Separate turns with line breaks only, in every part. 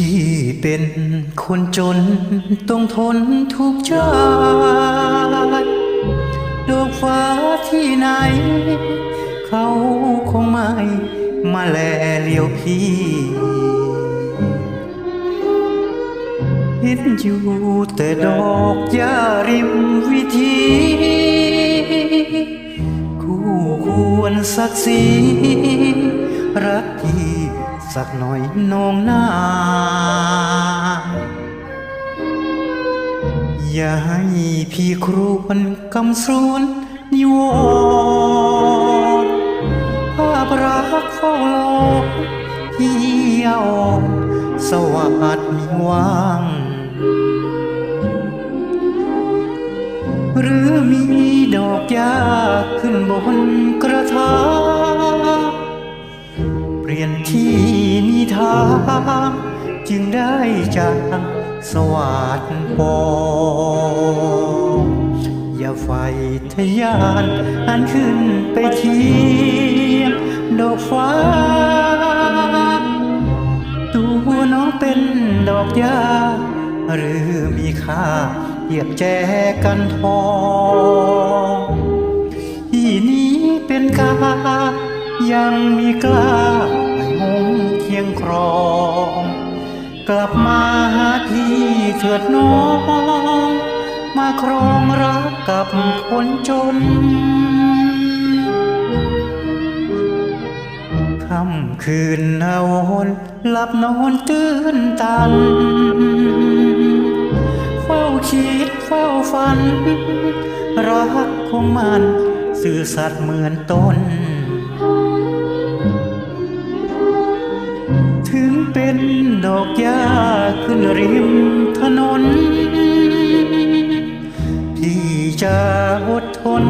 พี่เป็นคนจนต้องทนทุกข์ใจดอกฟ้าที่ไหน เขาคงไม่มาแลเลียวพี่เห็นอยู่แต่ดอกหญ้าริมวิธีคู่ควรศักดิ์ศรีรักพี่ สักหน่อยน้องนาอย่าให้พี่ครวนกำสรวนนิวรภาพรักเฝ้ารอพี่เอาสวัสดิ์มีว่างหรือมีดอกหญ้าขึ้นบนกระถางางจึงได้จากสวัสดิ์ปองอย่าไฟทะยานอันขึ้นไปเทียมดอกฟ้า ตัวน้องเป็นดอกหญ้าหรือมีค่าเหยียบแจกันทองที่นี้เป็นกายังมีกล้า ยงครอง กลับมาหาพี่เถิดน้อง มาครองรักกับคนจนค่ำคืนนาวรหลับนอนตื่นตัน เฝ้าคิดเฝ้าฝัน รักของมัน สื่อสัตย์เหมือนต้น นดอกหญ้าขึ้นริมถนน พี่จะอดทน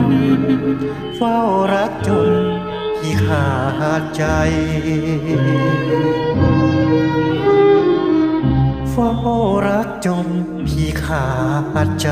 เฝ้ารักจนพี่ขาดใจ เฝ้ารักจนพี่ขาดใจ